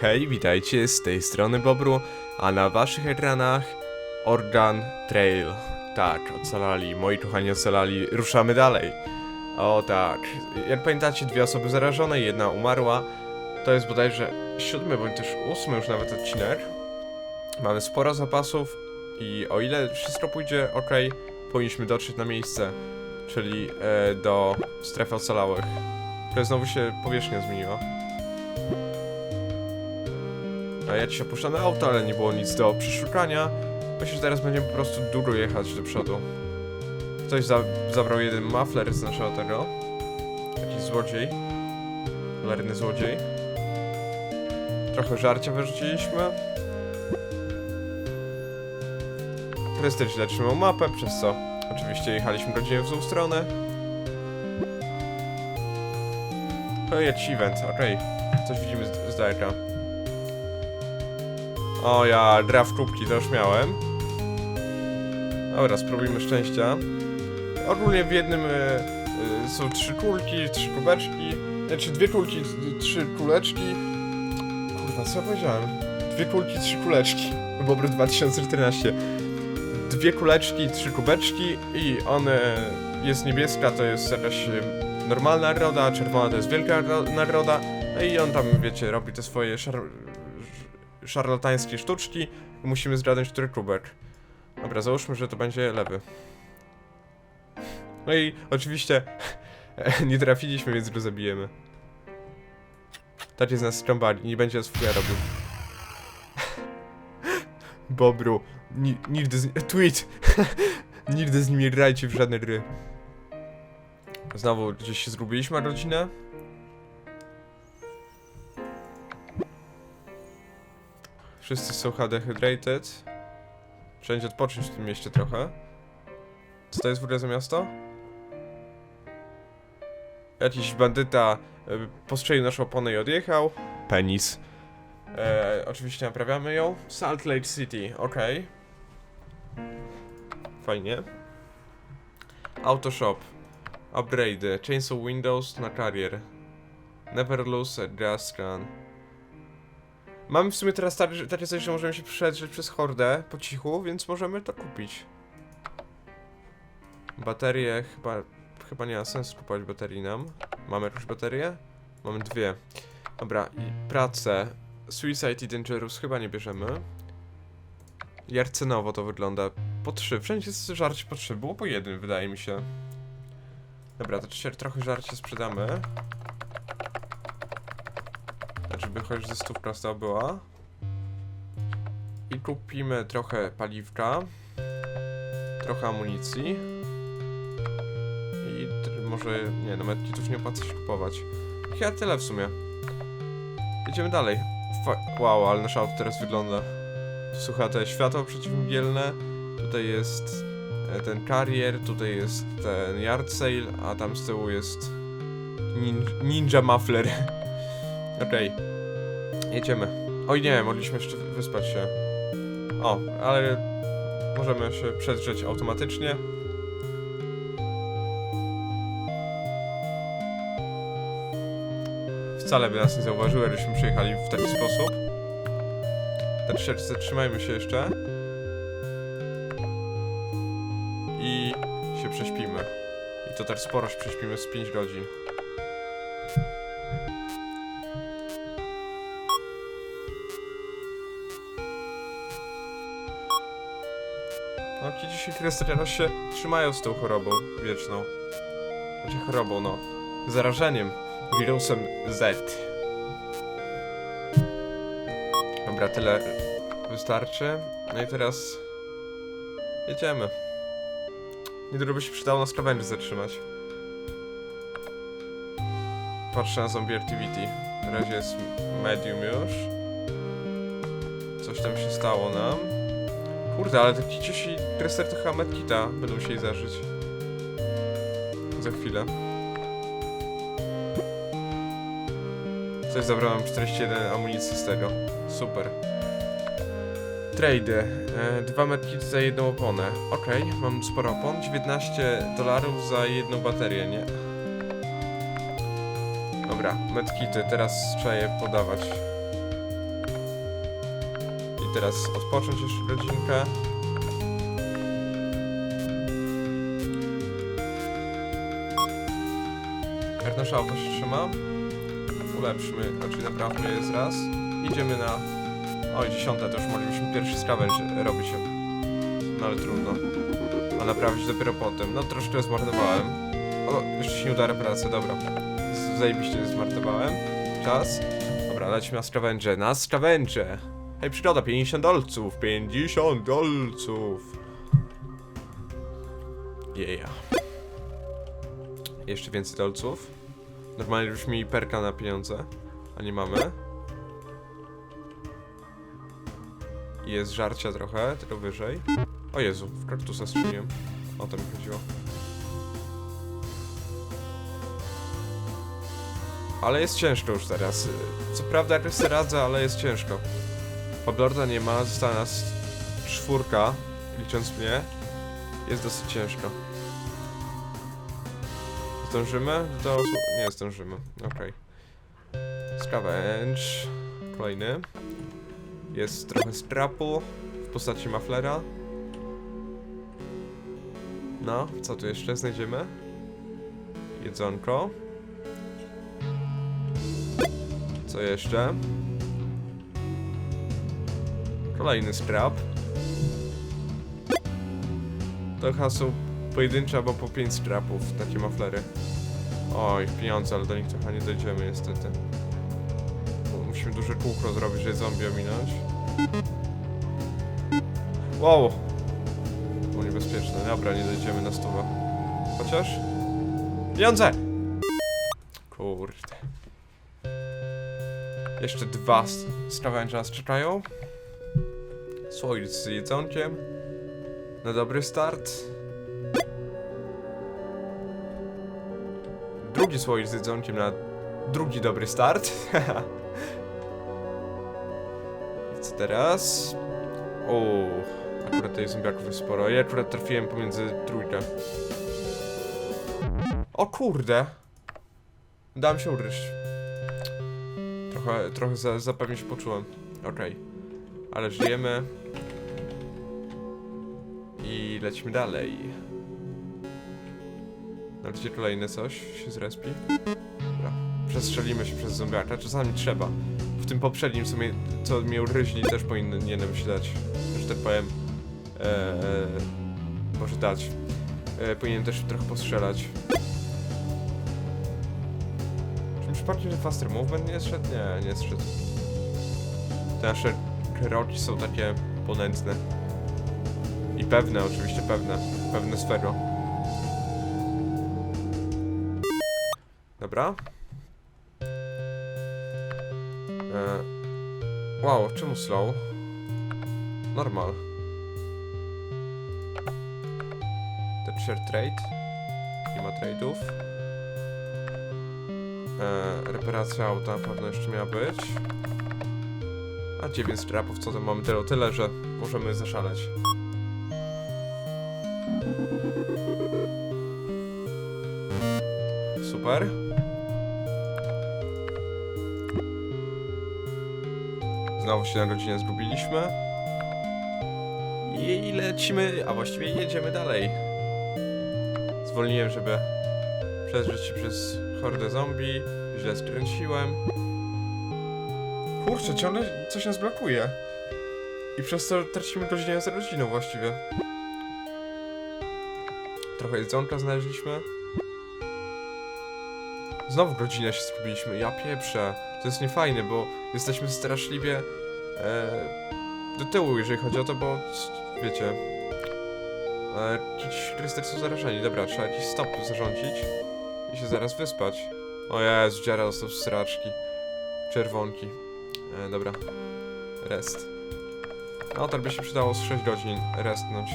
Hej, witajcie, z tej strony Bobru, a na waszych ekranach Organ Trail. Tak, ocalali, moi kochani ocalali, ruszamy dalej. O tak, jak pamiętacie, dwie osoby zarażone, jedna umarła. To jest bodajże siódmy, bądź też ósmy już nawet odcinek. Mamy sporo zapasów i o ile wszystko pójdzie ok, powinniśmy dotrzeć na miejsce, czyli e, do strefy ocalałych. To znowu się powierzchnia zmieniła. Ja ci opuszczone auto, ale nie było nic do przeszukania. Myślę, że teraz będziemy po prostu długo jechać do przodu. Ktoś za zabrał jeden muffler z naszego tego. Jakiś złodziej. Cholerny złodziej. Trochę żarcia wyrzuciliśmy. Krystyl źle trzymał mapę, przez co oczywiście jechaliśmy godzinę w złą stronę. To jest event, okej. Coś widzimy z, z daleka. O ja, w kubki to już miałem. Dobra, spróbujmy szczęścia. Ogólnie w jednym e, e, są trzy kulki, trzy kubeczki. Znaczy dwie kulki, trzy kuleczki. Kurwa, co ja powiedziałem? Dwie kulki, trzy kuleczki. Bobry 2014. Dwie kuleczki, trzy kubeczki i one jest niebieska, to jest jakaś e, normalna nagroda, a czerwona to jest wielka nagro- nagroda. No i on tam, wiecie, robi te swoje szar szarlatańskie sztuczki i musimy zgadnąć, który kubek. Dobra, załóżmy, że to będzie lewy. No i oczywiście nie trafiliśmy, więc go zabijemy. Tak jest nas skrąbali, nie będzie nas fuja robił. Bobru, ni nigdy z... Tweet! nigdy z nimi grajcie w żadne gry. Znowu gdzieś się zgubiliśmy rodzinę. Wszyscy są dehydrated. Wszędzie odpocząć w tym mieście trochę. Co to jest w ogóle za miasto? Jakiś bandyta e, postrzelił naszą oponę i odjechał. Penis. E, oczywiście naprawiamy ją. Salt Lake City, okej. Fajnie. Auto shop. Upgrade. Chainsaw Windows na carrier. Never lose a gas can. Mamy w sumie teraz tak, takie coś, że możemy się przedrzeć przez hordę po cichu, więc możemy to kupić. Baterie chyba... Chyba nie ma sensu kupować baterii nam. Mamy jakąś baterię? Mamy dwie. Dobra, i pracę. Suicide i Dangerous chyba nie bierzemy. I arcenowo to wygląda. Po trzy. Wszędzie jest żarcie po trzy. Było po jednym, wydaje mi się. Dobra, to trochę żarcie sprzedamy. Żeby choć ze stów prosta była. I kupimy trochę paliwka. Trochę amunicji. I może, nie no, medkitów nie opłaca się kupować. Chyba tyle w sumie. Idziemy dalej. Wow, ale nasze auto teraz wygląda. Słuchaj, te światło przeciwmgielne. Tutaj jest e, ten carrier, tutaj jest ten yard sale, a tam z tyłu jest nin ninja muffler. Okej. Jedziemy. Oj nie, mogliśmy jeszcze wyspać się. O, ale możemy się przedrzeć automatycznie. Wcale by nas nie zauważyły, żeśmy przyjechali w taki sposób. Tak troszeczkę zatrzymajmy się jeszcze. I się prześpimy. I to też sporo się prześpimy z 5 godzin. Ci dzisiaj Krystianos się trzymają z tą chorobą wieczną. Znaczy chorobą, no. Zarażeniem. Wirusem Z. Dobra, tyle wystarczy. No i teraz... Jedziemy. Niedługo by się przydało na skrawędzi zatrzymać. Patrzę na zombie activity. Na razie jest medium już. Coś tam się stało nam. Kurde, ale taki ciesi Krester to chyba medkita będą musieli zażyć. Za chwilę. Coś zabrałem 41 amunicji z tego. Super. Trade. E, dwa medkity za jedną oponę. Okej, mam sporo opon. 19 dolarów za jedną baterię, nie? Dobra, medkity, teraz trzeba je podawać. Teraz odpocząć jeszcze godzinkę. Jak nasze auto się trzyma? Ulepszmy, znaczy naprawmy je raz. Idziemy na... Oj, dziesiąta to już moglibyśmy pierwszy skawęż robić. No ale trudno. A naprawić dopiero potem. No troszkę zmarnowałem. O, jeszcze się nie uda reparacja, dobra. Zajebiście zmarnowałem. Czas. Dobra, lecimy na skawęże. Na skawęże! Hej, przygoda, 50 dolców! 50 dolców! Yeah. Jeszcze więcej dolców. Normalnie byśmy mieli perka na pieniądze, a nie mamy. Jest żarcia trochę, tylko wyżej. O Jezu, w kaktusa strzeliłem. O to mi chodziło. Ale jest ciężko już teraz. Co prawda jakoś sobie radzę, ale jest ciężko. Fablorda nie ma, została nas czwórka, licząc mnie. Jest dosyć ciężko. Zdążymy? Do... Nie zdążymy, okej. Scavenge. Kolejny. Jest trochę strapu w postaci maflera. No, co tu jeszcze znajdziemy? Jedzonko. Co jeszcze? Kolejny strap. To są pojedyncze albo po 5 strapów, takie maflery. Oj, pieniądze, ale do nich trochę nie dojdziemy niestety. Musimy duże kółko zrobić, żeby zombie ominąć. Wow! Było niebezpieczne. Dobra, nie dojdziemy na stówę. Chociaż... Pieniądze! Kurde. Jeszcze dwa scavenger nas czekają. Słoik z jedzonkiem. Na dobry start. Drugi słoik z jedzonkiem na drugi dobry start. Co teraz? O, akurat tej zombiaków jest sporo. Ja akurat trafiłem pomiędzy trójkę. O kurde! Dałem się ugryźć. Trochę, trochę za, się poczułem. Okej. Ale żyjemy. I lecimy dalej. Ale gdzie kolejne coś się zrespi? Dobra. Przestrzelimy się przez zombiaka. Czasami trzeba. W tym poprzednim, co mnie, co mnie ugryźli, też powinienem się dać. Że tak powiem. Eee, może dać. Eee, powinienem też trochę postrzelać. Czy przypadkiem, że faster movement nie zszedł? Nie, nie zszedł. Te nasze kroki są takie ponętne. I pewne, oczywiście pewne. Pewne swego. Dobra. E... Wow, czemu slow? Normal. Thatcher trade. Nie ma trade'ów. E, reparacja auta na pewno jeszcze miała być. A 9 strapów, co tam mamy tyle, tyle, że możemy zaszaleć. Super. Znowu się na godzinę zgubiliśmy. I lecimy, a właściwie jedziemy dalej. Zwolniłem, żeby przedrzeć się przez hordę zombie. Źle skręciłem. Kurczę, ciągle coś nas blokuje. I przez to tracimy godzinę za godziną właściwie. Trochę jedzonka znaleźliśmy. Znowu godzinę się skubiliśmy. Ja pieprzę. To jest niefajne, bo jesteśmy straszliwie e, do tyłu, jeżeli chodzi o to, bo wiecie. E, ci krystek są zarażeni. Dobra, trzeba jakiś stop zarządzić i się zaraz wyspać. O Jezu, dziara dostał sraczki. Czerwonki. E, dobra. Rest. No, tak by się przydało z 6 godzin restnąć.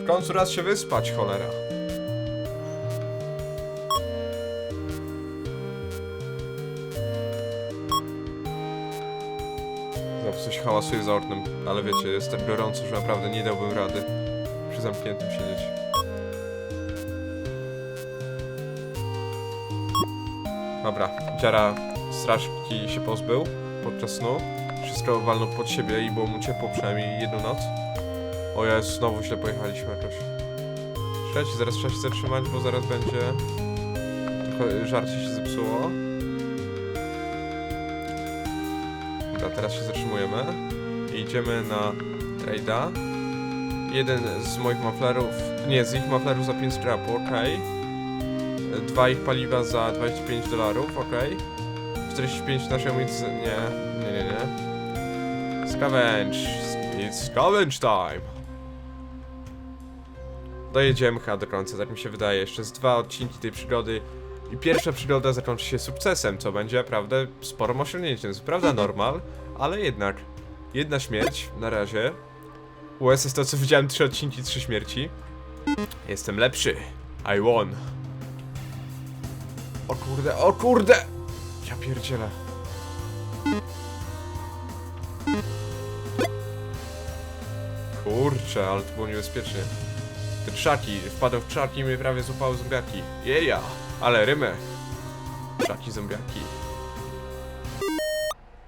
W końcu raz się wyspać, cholera. Znowu coś hałasuje za oknem, ale wiecie, jest tak gorąco, że naprawdę nie dałbym rady przy zamkniętym siedzieć. Dobra, dziara straszki się pozbył. podczas snu. Wszystko walnął pod siebie i było mu ciepło przynajmniej jedną noc. O Jezu, znowu źle pojechaliśmy jakoś. Trzeci, zaraz trzeba się zatrzymać, bo zaraz będzie... Trochę żarcie się zepsuło. Dobra, teraz się zatrzymujemy. I idziemy na trade'a. Jeden z moich maflerów, nie, z ich maflerów za 5 scrapu, okej. Dwa ich paliwa za 25 dolarów, okej. 45 naszej amunicji, nie, nie, nie, nie. Scavenge, it's scavenge time. Dojedziemy chyba do końca, tak mi się wydaje. Jeszcze z dwa odcinki tej przygody. I pierwsza przygoda zakończy się sukcesem, co będzie naprawdę sporym osiągnięciem. Co prawda normal, ale jednak. Jedna śmierć na razie. US jest to, co widziałem, trzy odcinki, trzy śmierci. Jestem lepszy. I won. O kurde, o kurde! Ja pierdzielę. Kurczę, ale to było niebezpiecznie. Te krzaki, wpadłem w krzaki i mnie prawie złapały zombiaki. Jeja, ale rymy. Krzaki zombiaki.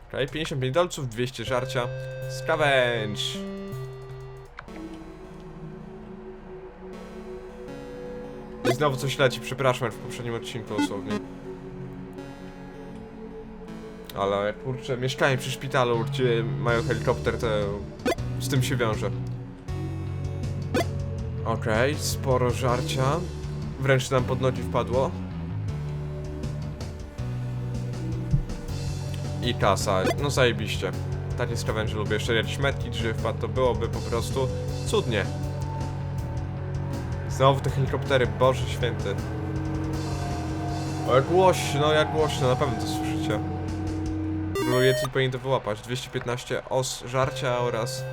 Okej, 55 dolców, 200 żarcia. Scavenge. Znowu coś leci, przepraszam, jak w poprzednim odcinku dosłownie. Ale kurczę, mieszkanie przy szpitalu, gdzie mają helikopter, to z tym się wiąże. Okej, sporo żarcia. Wręcz nam pod nogi wpadło. I kasa, no zajebiście. Takie skawęże lubię. Jeszcze jakiś metki, że wpadł, to byłoby po prostu cudnie. Znowu te helikoptery, Boże święty. O, jak głośno, jak głośno, na pewno to słyszycie. Jecy powinien to wyłapać. 215 os żarcia oraz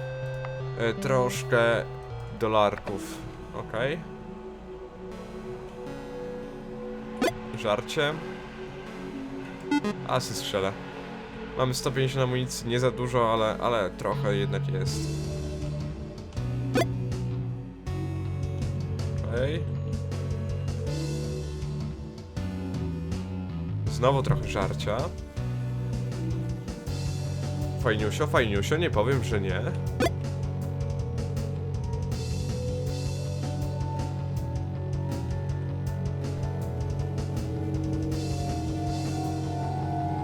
e, troszkę dolarków. Okej. Żarcie. Asy strzelę. Mamy 150 amunicji, nie za dużo, ale, ale trochę jednak jest. Znowu trochę żarcia. Fajniusio, fajniusio, nie powiem, że nie.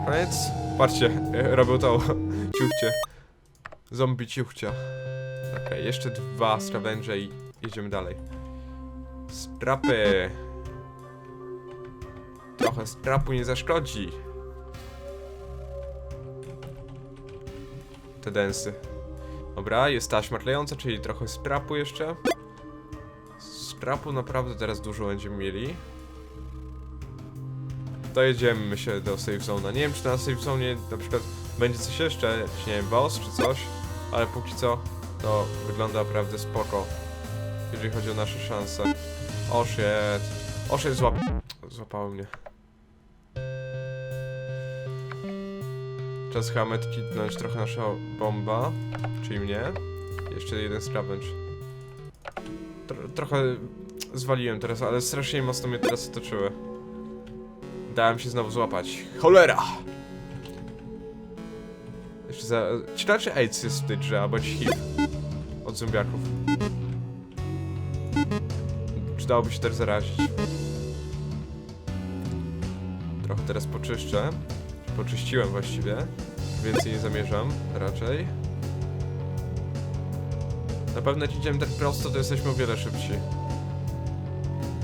Koniec. Patrzcie, e, robią to ciuchcie. Zombie ciuchcia. Okej, jeszcze dwa scavenge i jedziemy dalej. Strapy. Trochę strapu nie zaszkodzi. Te densy. Dobra, jest taśma klejąca, czyli trochę strapu jeszcze. Strapu naprawdę teraz dużo będziemy mieli. Dojedziemy myślę do safe zone. Nie wiem czy na safe zone na przykład będzie coś jeszcze, jakiś nie wiem, boss czy coś, ale póki co to wygląda naprawdę spoko, jeżeli chodzi o nasze szanse. O shit. O shit, złap... mnie. Czas chyba medkitnąć trochę nasza bomba, czyli mnie. Jeszcze jeden scavenge. Tro trochę zwaliłem teraz, ale strasznie mocno mnie teraz otoczyły. Dałem się znowu złapać. Cholera! Jeszcze za... Czy AIDS jest w tej grze, albo HIV. Od zombiaków. Czy dałoby się też zarazić? Trochę teraz poczyszczę. Poczyściłem właściwie. Więcej nie zamierzam, raczej. Na pewno jak idziemy tak prosto, to jesteśmy o wiele szybsi.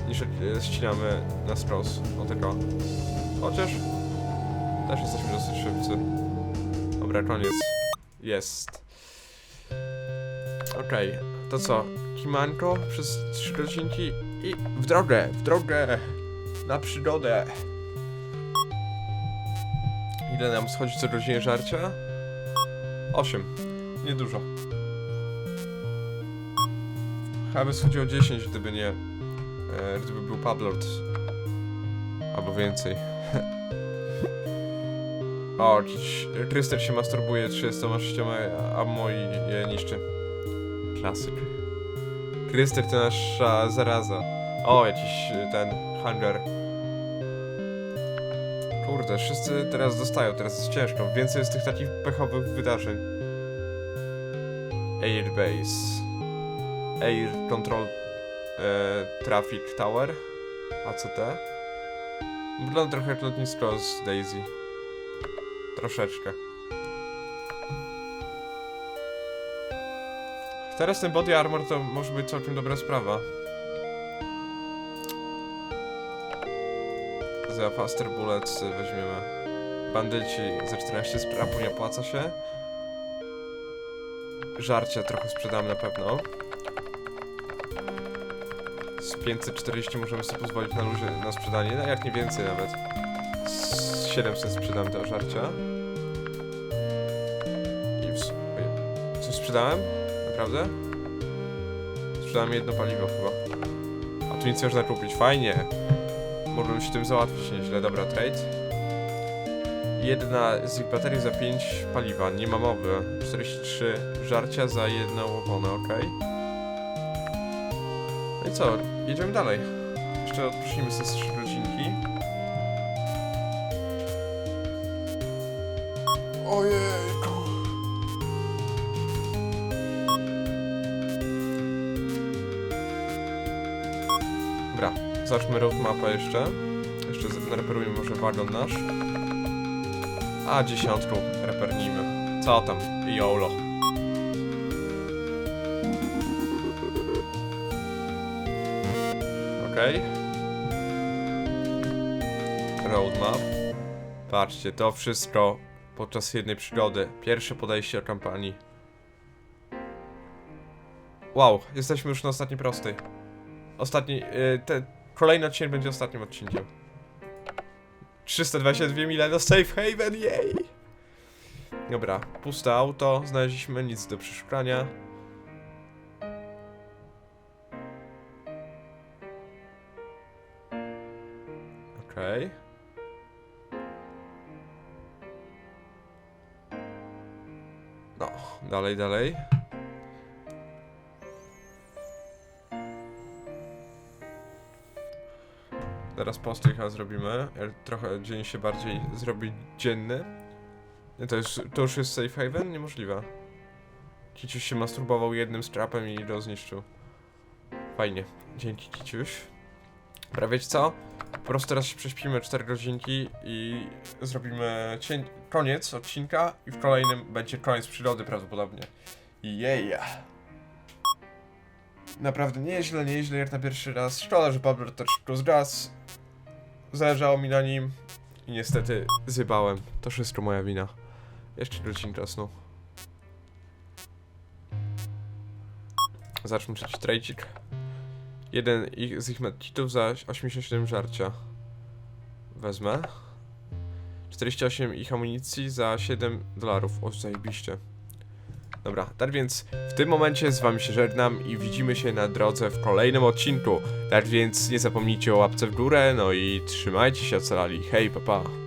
Niż e, ścinamy na sprost. O tego. Chociaż... Też jesteśmy dosyć szybcy. Dobra, koniec. Jest. Okej, to co? Kimanko przez 3 godzinki i w drogę, w drogę, na przygodę. Ile nam schodzi co godzinie żarcia? 8. Niedużo. Chyba by schodziło 10, gdyby nie... E, gdyby był Pablord. Albo więcej. o, jakiś... Kryster się masturbuje 36 ammo i je niszczy. Klasyk. Kryster to nasza zaraza. O, jakiś e, ten... Hangar. Kurde, wszyscy teraz dostają, teraz jest ciężko. Więcej jest tych takich pechowych wydarzeń. Airbase. Air Control e, Traffic Tower. ACT. Wygląda trochę jak lotnisko z Daisy. Troszeczkę. Teraz ten body armor to może być całkiem dobra sprawa. Za faster bullets weźmiemy. Bandyci za 14 sprawu nie opłaca się. Żarcie trochę sprzedamy na pewno. Z 540 możemy sobie pozwolić na luzie na sprzedanie, no jak nie więcej nawet. Z 700 sprzedam tego żarcia. I w... Coś sprzedałem? Naprawdę? Sprzedałem jedno paliwo chyba. A tu nic można kupić, fajnie. Mogłem się tym załatwić nieźle, dobra, trade. Jedna z ich baterii za 5 paliwa, nie ma mowy. 43 żarcia za jedną oponę, ok. No i co, jedziemy dalej. Jeszcze odprosimy sobie z 3 godzinki. Ojejku. Zobaczmy roadmapa jeszcze. Jeszcze reperujmy może wagon nasz. A, dziesiątką repernijmy. Co tam? YOLO. Okej. Roadmap. Patrzcie, to wszystko podczas jednej przygody. Pierwsze podejście do kampanii. Wow, jesteśmy już na ostatniej prostej. Ostatni, y, te, kolejny odcinek będzie ostatnim odcinkiem. 322 mile do Safe Haven, jej! Dobra, puste auto, znaleźliśmy nic do przeszukania. Okej. No, dalej, dalej. Teraz posty chyba zrobimy. Trochę dzień się bardziej zrobi dzienny. Nie, to, jest, to już jest safe haven? Niemożliwe. Kiciuś się masturbował jednym strapem i go zniszczył. Fajnie. Dzięki Kiciuś. Wiecie co? Po prostu teraz się prześpimy 4 godzinki i zrobimy cień... koniec odcinka i w kolejnym będzie koniec przyrody prawdopodobnie. Jeja. Naprawdę nieźle, nieźle jak na pierwszy raz. Szkoda, że Pablo też plus gaz. Zależało mi na nim i niestety zjebałem. To wszystko moja wina. Jeszcze godzinka snu. Zacznę trzeci trajcik. Jeden ich, z ich medkitów za 87 żarcia. Wezmę. 48 ich amunicji za 7 dolarów. O, zajebiście. Dobra, tak więc w tym momencie z wami się żegnam i widzimy się na drodze w kolejnym odcinku. Tak więc nie zapomnijcie o łapce w górę, no i trzymajcie się ocalali. Hej, papa. Pa.